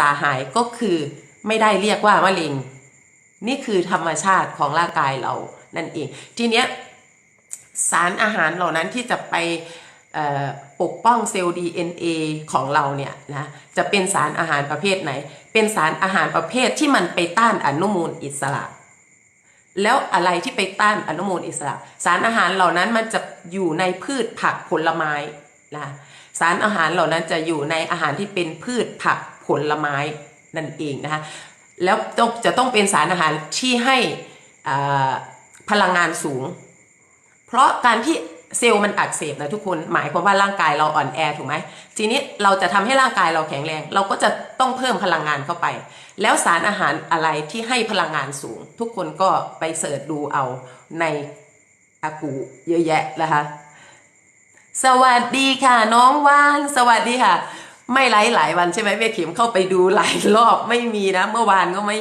ษาหายก็คือไม่ได้เรียกว่ามะเร็ง นี่คือธรรมชาติของร่างกายเรานั่นเอง ทีเนี้ยสารอาหารเหล่านั้นที่จะไปปกป้องเซลล์ DNA ของเราเนี่ยนะจะเป็นสารอาหารประเภทไหน เป็นสารอาหารประเภทที่มันไปต้านอนุมูลอิสระ แล้วอะไรที่ไปต้านอนุมูลอิสระ สารอาหารเหล่านั้นมันจะอยู่ในพืชผักผลไม้นะสารอาหารเหล่านั้นจะอยู่ในอาหารที่เป็นพืชผัก ลไม้นั่นเองนะคะแล้วจะต้องเป็นสารอาหารที่ให้พลังงานสูง เพราะการที่เซลล์มันอักเสบนะทุกคนหมายความว่าร่างกายเราอ่อนแอถูกไหมทีนี้เราจะทำให้ร่างกายเราแข็งแรง เราก็จะต้องเพิ่มพลังงานเข้าไป แล้วสารอาหารอะไรที่ให้พลังงานสูง ทุกคนก็ไปเสิร์ชดูเอาในอากูเยอะแยะนะคะสวัสดีค่ะ น้องว่านสวัสดีค่ะ ไม่ไลฟ์หลายวันใช่ไหมแม่เข็มเข้าไปดูหลายรอบไม่มีนะ เมื่อวานก็ไม่